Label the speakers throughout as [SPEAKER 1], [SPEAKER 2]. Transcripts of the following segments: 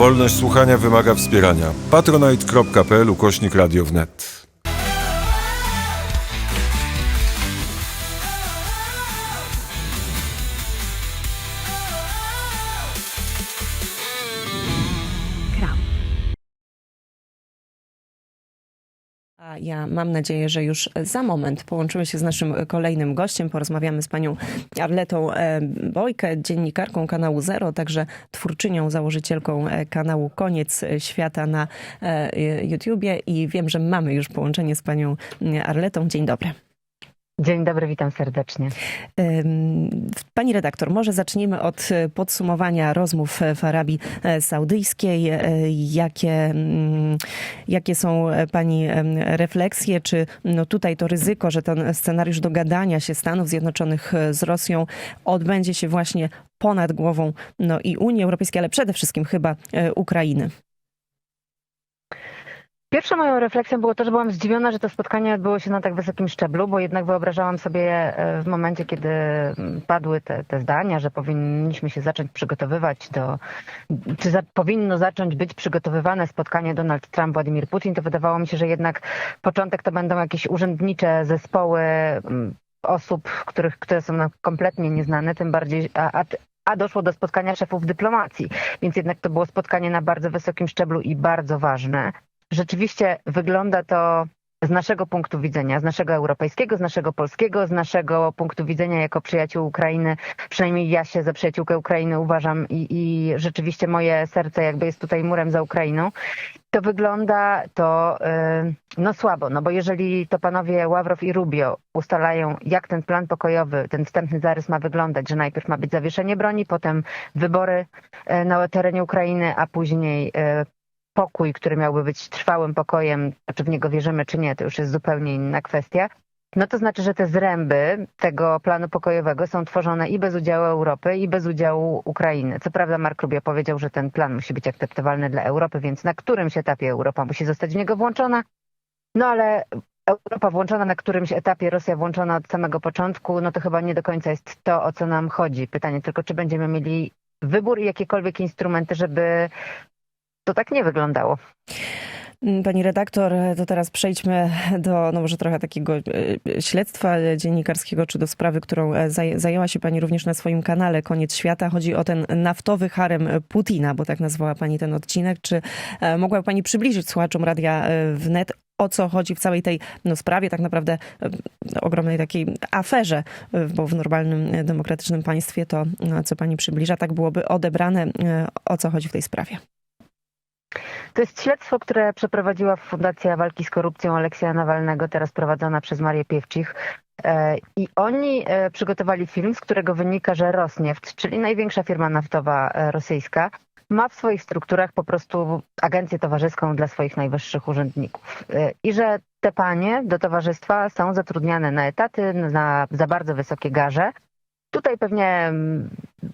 [SPEAKER 1] Wolność słuchania wymaga wspierania. patronite.pl ukośnik radio
[SPEAKER 2] ja mam nadzieję, że już za moment połączymy się z naszym kolejnym gościem. Porozmawiamy z panią Arletą e, Bojkę, dziennikarką kanału Zero, także twórczynią, założycielką e, kanału Koniec Świata na e, YouTubie. I wiem, że mamy już połączenie z panią Arletą. Dzień dobry.
[SPEAKER 3] Dzień dobry, witam serdecznie.
[SPEAKER 2] Pani redaktor, może zacznijmy od e, podsumowania rozmów w Arabii e, Saudyjskiej. E, Jakie, mm, jakie są e, Pani refleksje? Czy no tutaj to ryzyko, że ten scenariusz dogadania się Stanów Zjednoczonych e, z Rosją odbędzie się właśnie ponad głową no i Unii Europejskiej, ale przede wszystkim chyba e, Ukrainy?
[SPEAKER 3] Pierwszą moją refleksją było to, że byłam zdziwiona, że to spotkanie odbyło się na tak wysokim szczeblu, bo jednak wyobrażałam sobie e, w momencie, kiedy mm, padły te, te zdania, że powinniśmy się zacząć przygotowywać do, czy za, powinno zacząć być przygotowywane spotkanie Donald Trump-Władimir Putin, to wydawało mi się, że jednak początek to będą jakieś urzędnicze zespoły mm, osób, których, które są nam kompletnie nieznane, tym bardziej, a, a, a doszło do spotkania szefów dyplomacji, więc jednak to było spotkanie na bardzo wysokim szczeblu i bardzo ważne. Rzeczywiście wygląda to z naszego punktu widzenia, z naszego europejskiego, z naszego polskiego, z naszego punktu widzenia jako przyjaciół Ukrainy, przynajmniej ja się za przyjaciółkę Ukrainy uważam i, i rzeczywiście moje serce jakby jest tutaj murem za Ukrainą, to wygląda to yy, no słabo, no bo jeżeli to panowie Ławrow i Rubio ustalają, jak ten plan pokojowy, ten wstępny zarys ma wyglądać, że najpierw ma być zawieszenie broni, potem wybory yy, na terenie Ukrainy, a później yy, pokój, który miałby być trwałym pokojem, czy w niego wierzymy, czy nie, to już jest zupełnie inna kwestia. No to znaczy, że te zręby tego planu pokojowego są tworzone i bez udziału Europy, i bez udziału Ukrainy. Co prawda Mark Rubio powiedział, że ten plan musi być akceptowalny dla Europy, więc na którymś etapie Europa musi zostać w niego włączona. No ale Europa włączona na którymś etapie, Rosja włączona od samego początku, no to chyba nie do końca jest to, o co nam chodzi. Pytanie tylko, czy będziemy mieli wybór i jakiekolwiek instrumenty, żeby to tak nie wyglądało.
[SPEAKER 2] Pani redaktor, to teraz przejdźmy do, no może trochę takiego e, śledztwa dziennikarskiego, czy do sprawy, którą e, zaj- zajęła się Pani również na swoim kanale Koniec Świata. Chodzi o ten naftowy harem Putina, bo tak nazwała Pani ten odcinek. Czy e, mogła Pani przybliżyć słuchaczom Radia e, Wnet, o co chodzi w całej tej no, sprawie, tak naprawdę e, ogromnej takiej aferze, e, bo w normalnym e, demokratycznym państwie to, no, co Pani przybliża, tak byłoby odebrane, e, o co chodzi w tej sprawie.
[SPEAKER 3] To jest śledztwo, które przeprowadziła Fundacja Walki z Korupcją Aleksja Nawalnego, teraz prowadzona przez Marię Piewcich. E, I oni e, przygotowali film, z którego wynika, że Rosneft, czyli największa firma naftowa e, rosyjska, ma w swoich strukturach po prostu agencję towarzyską dla swoich najwyższych urzędników. I że te panie do towarzystwa są zatrudniane na etaty, na, za bardzo wysokie garze. Tutaj pewnie,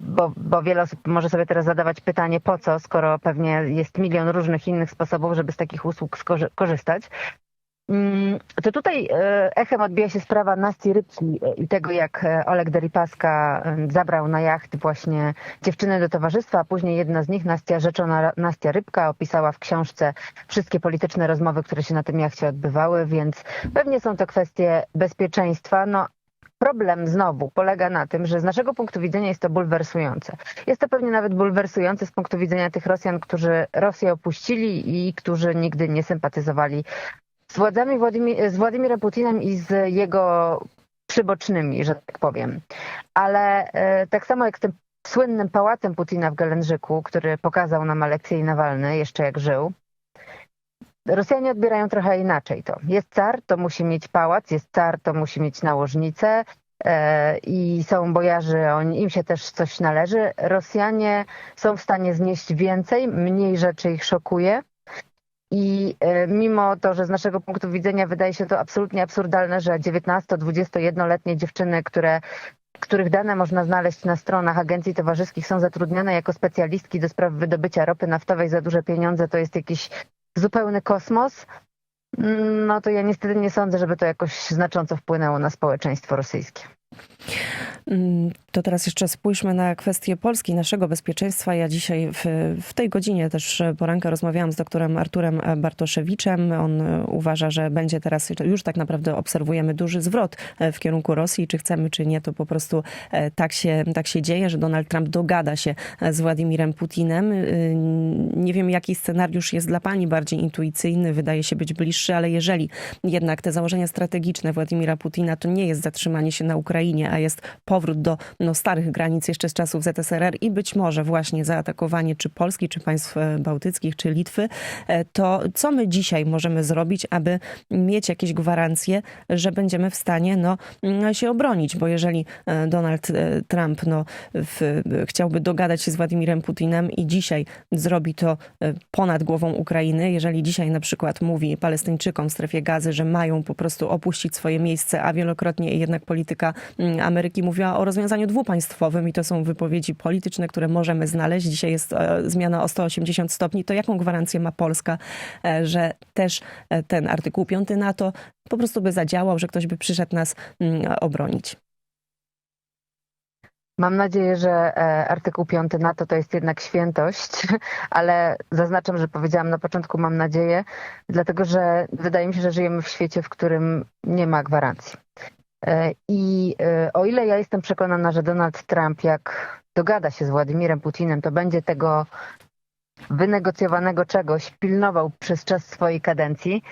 [SPEAKER 3] bo, bo wiele osób może sobie teraz zadawać pytanie, po co, skoro pewnie jest milion różnych innych sposobów, żeby z takich usług skorzy- korzystać. To tutaj echem odbija się sprawa Nastii Rybki i tego, jak Oleg Deripaska zabrał na jacht właśnie dziewczyny do towarzystwa, a później jedna z nich, Nastia Rzeczona, Nastia Rybka, opisała w książce wszystkie polityczne rozmowy, które się na tym jachcie odbywały, więc pewnie są to kwestie bezpieczeństwa, no Problem znowu polega na tym, że z naszego punktu widzenia jest to bulwersujące. Jest to pewnie nawet bulwersujące z punktu widzenia tych Rosjan, którzy Rosję opuścili i którzy nigdy nie sympatyzowali z władzami Władimir, z Władimirem Putinem i z jego przybocznymi, że tak powiem. Ale e, tak samo jak z tym słynnym pałacem Putina w Gelendrzyku, który pokazał nam Aleksiej Nawalny jeszcze jak żył, Rosjanie odbierają trochę inaczej to. Jest car, to musi mieć pałac, jest car, to musi mieć nałożnicę e, i są bojarzy, on, im się też coś należy. Rosjanie są w stanie znieść więcej, mniej rzeczy ich szokuje. I e, mimo to, że z naszego punktu widzenia wydaje się to absolutnie absurdalne, że 19-21-letnie dziewczyny, które których dane można znaleźć na stronach agencji towarzyskich, są zatrudnione jako specjalistki do spraw wydobycia ropy naftowej za duże pieniądze, to jest jakiś zupełny kosmos, no to ja niestety nie sądzę, żeby to jakoś znacząco wpłynęło na społeczeństwo rosyjskie.
[SPEAKER 2] To teraz jeszcze spójrzmy na kwestię Polski, naszego bezpieczeństwa. Ja dzisiaj w, w tej godzinie też poranka rozmawiałam z doktorem Arturem Bartoszewiczem. On uważa, że będzie teraz, już tak naprawdę obserwujemy duży zwrot w kierunku Rosji. Czy chcemy, czy nie, to po prostu tak się, tak się dzieje, że Donald Trump dogada się z Władimirem Putinem. Nie wiem, jaki scenariusz jest dla pani bardziej intuicyjny, wydaje się być bliższy, ale jeżeli jednak te założenia strategiczne Władimira Putina to nie jest zatrzymanie się na Ukrainie, a jest powrót do no, starych granic jeszcze z czasów ZSRR i być może właśnie zaatakowanie czy Polski, czy państw bałtyckich, czy Litwy, to co my dzisiaj możemy zrobić, aby mieć jakieś gwarancje, że będziemy w stanie no, się obronić? Bo jeżeli Donald Trump no, w, chciałby dogadać się z Władimirem Putinem i dzisiaj zrobi to ponad głową Ukrainy, jeżeli dzisiaj na przykład mówi Palestyńczykom w strefie gazy, że mają po prostu opuścić swoje miejsce, a wielokrotnie jednak polityka Ameryki mówiła o rozwiązaniu dwupaństwowym i to są wypowiedzi polityczne, które możemy znaleźć. Dzisiaj jest e, zmiana o 180 stopni. To jaką gwarancję ma Polska, e, że też e, ten artykuł 5 NATO po prostu by zadziałał, że ktoś by przyszedł nas obronić?
[SPEAKER 3] Mam nadzieję, że artykuł 5 NATO to jest jednak świętość, ale zaznaczam, że powiedziałam na początku mam nadzieję, dlatego że wydaje mi się, że żyjemy w świecie, w którym nie ma gwarancji. I o ile ja jestem przekonana, że Donald Trump, jak dogada się z Władimirem Putinem, to będzie tego wynegocjowanego czegoś pilnował przez czas swojej kadencji,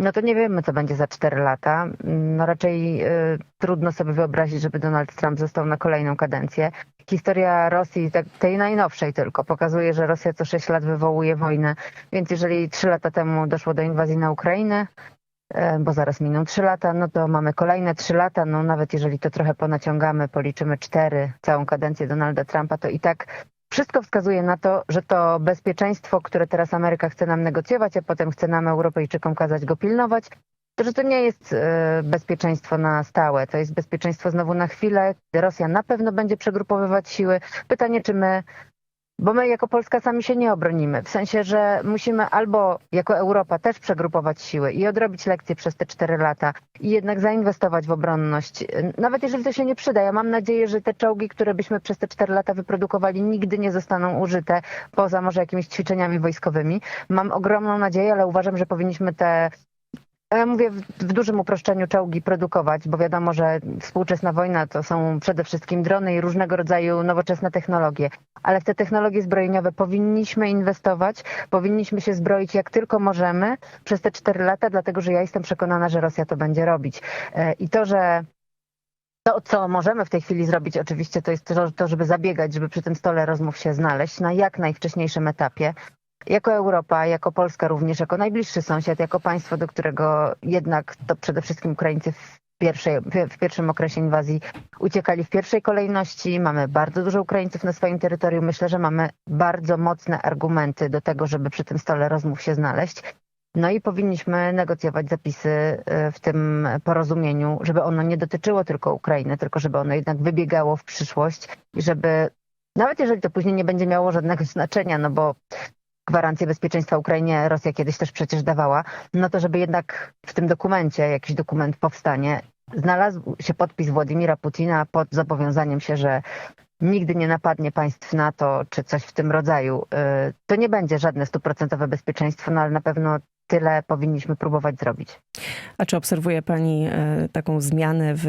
[SPEAKER 3] no to nie wiemy, co będzie za 4 lata. No raczej y, trudno sobie wyobrazić, żeby Donald Trump został na kolejną kadencję. Historia Rosji, tej najnowszej tylko, pokazuje, że Rosja co 6 lat wywołuje wojnę. Więc jeżeli 3 lata temu doszło do inwazji na Ukrainę, bo zaraz miną 3 lata, no to mamy kolejne 3 lata, no nawet jeżeli to trochę ponaciągamy, policzymy 4, całą kadencję Donalda Trumpa, to i tak wszystko wskazuje na to, że to bezpieczeństwo, które teraz Ameryka chce nam negocjować, a potem chce nam Europejczykom kazać go pilnować, to że to nie jest bezpieczeństwo na stałe, to jest bezpieczeństwo znowu na chwilę. Rosja na pewno będzie przegrupowywać siły. Pytanie, czy my bo my jako Polska sami się nie obronimy. W sensie, że musimy albo jako Europa też przegrupować siły i odrobić lekcje przez te cztery lata i jednak zainwestować w obronność. Nawet jeżeli to się nie przyda. Ja mam nadzieję, że te czołgi, które byśmy przez te cztery lata wyprodukowali, nigdy nie zostaną użyte, poza może jakimiś ćwiczeniami wojskowymi. Mam ogromną nadzieję, ale uważam, że powinniśmy te mówię w, w, dużym uproszczeniu czołgi produkować, bo wiadomo, że współczesna wojna to są przede wszystkim drony i różnego rodzaju nowoczesne technologie. Ale w te technologie zbrojeniowe powinniśmy inwestować, powinniśmy się zbroić jak tylko możemy przez te cztery lata, dlatego że ja jestem przekonana, że Rosja to będzie robić. I to, że to, co możemy w tej chwili zrobić, oczywiście, to jest to, żeby zabiegać, żeby przy tym stole rozmów się znaleźć na jak najwcześniejszym etapie jako Europa, jako Polska również, jako najbliższy sąsiad, jako państwo, do którego jednak to przede wszystkim Ukraińcy w, pierwszej, w pierwszym okresie inwazji uciekali w pierwszej kolejności. Mamy bardzo dużo Ukraińców na swoim terytorium. Myślę, że mamy bardzo mocne argumenty do tego, żeby przy tym stole rozmów się znaleźć. No i powinniśmy negocjować zapisy w tym porozumieniu, żeby ono nie dotyczyło tylko Ukrainy, tylko żeby ono jednak wybiegało w przyszłość i żeby nawet jeżeli to później nie będzie miało żadnego znaczenia, no bo gwarancję bezpieczeństwa Ukrainie Rosja kiedyś też przecież dawała, no to żeby jednak w tym dokumencie, jakiś dokument powstanie, znalazł się podpis Władimira Putina pod zobowiązaniem się, że nigdy nie napadnie państw NATO czy coś w tym rodzaju. To nie będzie żadne stuprocentowe bezpieczeństwo, no ale na pewno tyle powinniśmy próbować zrobić.
[SPEAKER 2] A czy obserwuje Pani taką zmianę w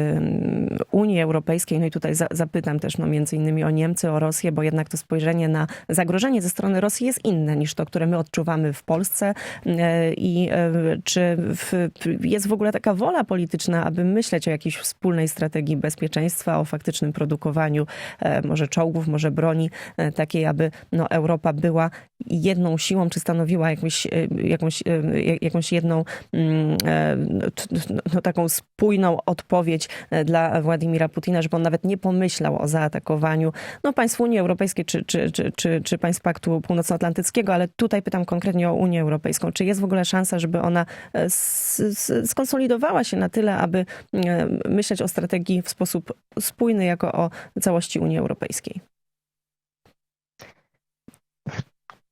[SPEAKER 2] Unii Europejskiej? No i tutaj za, zapytam też no, między innymi o Niemcy, o Rosję, bo jednak to spojrzenie na zagrożenie ze strony Rosji jest inne niż to, które my odczuwamy w Polsce. I czy w, jest w ogóle taka wola polityczna, aby myśleć o jakiejś wspólnej strategii bezpieczeństwa, o faktycznym produkowaniu może czołgów, może broni, takiej, aby no, Europa była jedną siłą, czy stanowiła jakąś, jakąś, jakąś jedną no, taką spójną odpowiedź dla Władimira Putina, żeby on nawet nie pomyślał o zaatakowaniu no, państw Unii Europejskiej czy, czy, czy, czy, czy państw Paktu Północnoatlantyckiego, ale tutaj pytam konkretnie o Unię Europejską. Czy jest w ogóle szansa, żeby ona skonsolidowała się na tyle, aby myśleć o strategii w sposób spójny jako o całości Unii Europejskiej?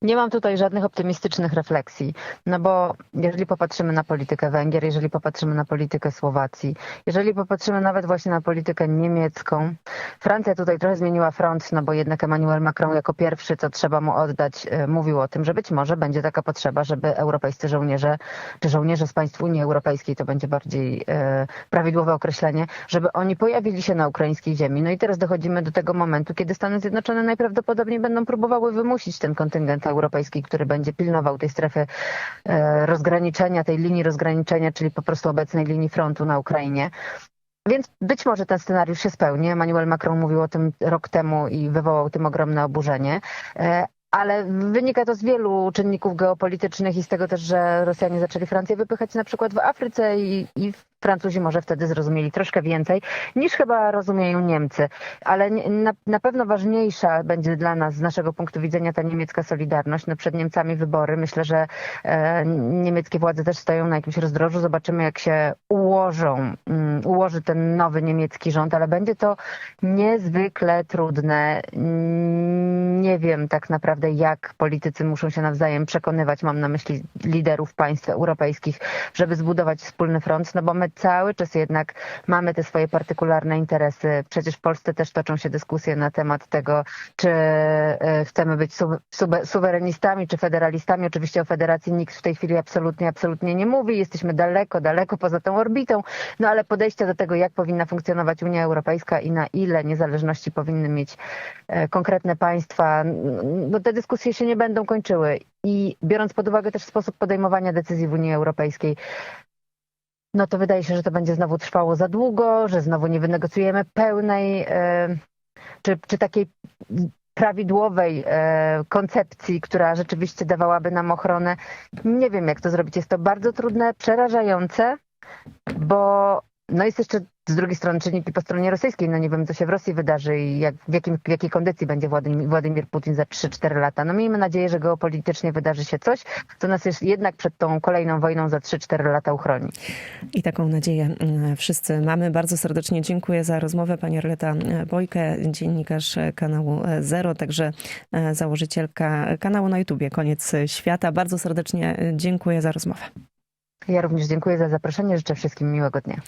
[SPEAKER 3] Nie mam tutaj żadnych optymistycznych refleksji, no bo jeżeli popatrzymy na politykę Węgier, jeżeli popatrzymy na politykę Słowacji, jeżeli popatrzymy nawet właśnie na politykę niemiecką, Francja tutaj trochę zmieniła front, no bo jednak Emmanuel Macron jako pierwszy, co trzeba mu oddać, e, mówił o tym, że być może będzie taka potrzeba, żeby europejscy żołnierze, czy żołnierze z państw Unii Europejskiej, to będzie bardziej e, prawidłowe określenie, żeby oni pojawili się na ukraińskiej ziemi. No i teraz dochodzimy do tego momentu, kiedy Stany Zjednoczone najprawdopodobniej będą próbowały wymusić ten kontyngent europejski, który będzie pilnował tej strefy e, rozgraniczenia, tej linii rozgraniczenia, czyli po prostu obecnej linii frontu na Ukrainie. Więc być może ten scenariusz się spełni. Emmanuel Macron mówił o tym rok temu i wywołał tym ogromne oburzenie. Ale wynika to z wielu czynników geopolitycznych i z tego też, że Rosjanie zaczęli Francję wypychać na przykład w Afryce i, i Francuzi może wtedy zrozumieli troszkę więcej niż chyba rozumieją Niemcy. Ale na, na pewno ważniejsza będzie dla nas z naszego punktu widzenia ta niemiecka solidarność. No przed Niemcami wybory. Myślę, że e, niemieckie władze też stoją na jakimś rozdrożu. Zobaczymy, jak się ułożą, um, ułoży ten nowy niemiecki rząd, ale będzie to niezwykle trudne. Mm, Nie wiem tak naprawdę, jak politycy muszą się nawzajem przekonywać, mam na myśli liderów państw europejskich, żeby zbudować wspólny front, no bo my cały czas jednak mamy te swoje partykularne interesy. Przecież w Polsce też toczą się dyskusje na temat tego, czy e, chcemy być suwerenistami, czy federalistami. Oczywiście o federacji nikt w tej chwili absolutnie, absolutnie nie mówi. Jesteśmy daleko, daleko poza tą orbitą. No ale podejście do tego, jak powinna funkcjonować Unia Europejska i na ile niezależności powinny mieć e, konkretne państwa, no te dyskusje się nie będą kończyły. I biorąc pod uwagę też sposób podejmowania decyzji w Unii Europejskiej, no to wydaje się, że to będzie znowu trwało za długo, że znowu nie wynegocjujemy pełnej e, czy, czy takiej prawidłowej e, koncepcji, która rzeczywiście dawałaby nam ochronę. Nie wiem, jak to zrobić. Jest to bardzo trudne, przerażające, bo no jest jeszcze z drugiej strony czynniki po stronie rosyjskiej. No nie wiem, co się w Rosji wydarzy i jak, w, jakim, w jakiej kondycji będzie Władimir, Władimir Putin za 3-4 lata. No miejmy nadzieję, że geopolitycznie wydarzy się coś, co nas jest jednak przed tą kolejną wojną za 3-4 lata uchroni.
[SPEAKER 2] I taką nadzieję mm, wszyscy mamy. Bardzo serdecznie dziękuję za rozmowę. Pani Arleta Bojkę, dziennikarz kanału Zero, także e, założycielka kanału na YouTubie Koniec Świata. Bardzo serdecznie dziękuję za rozmowę.
[SPEAKER 3] Ja również dziękuję za zaproszenie. Życzę wszystkim miłego dnia.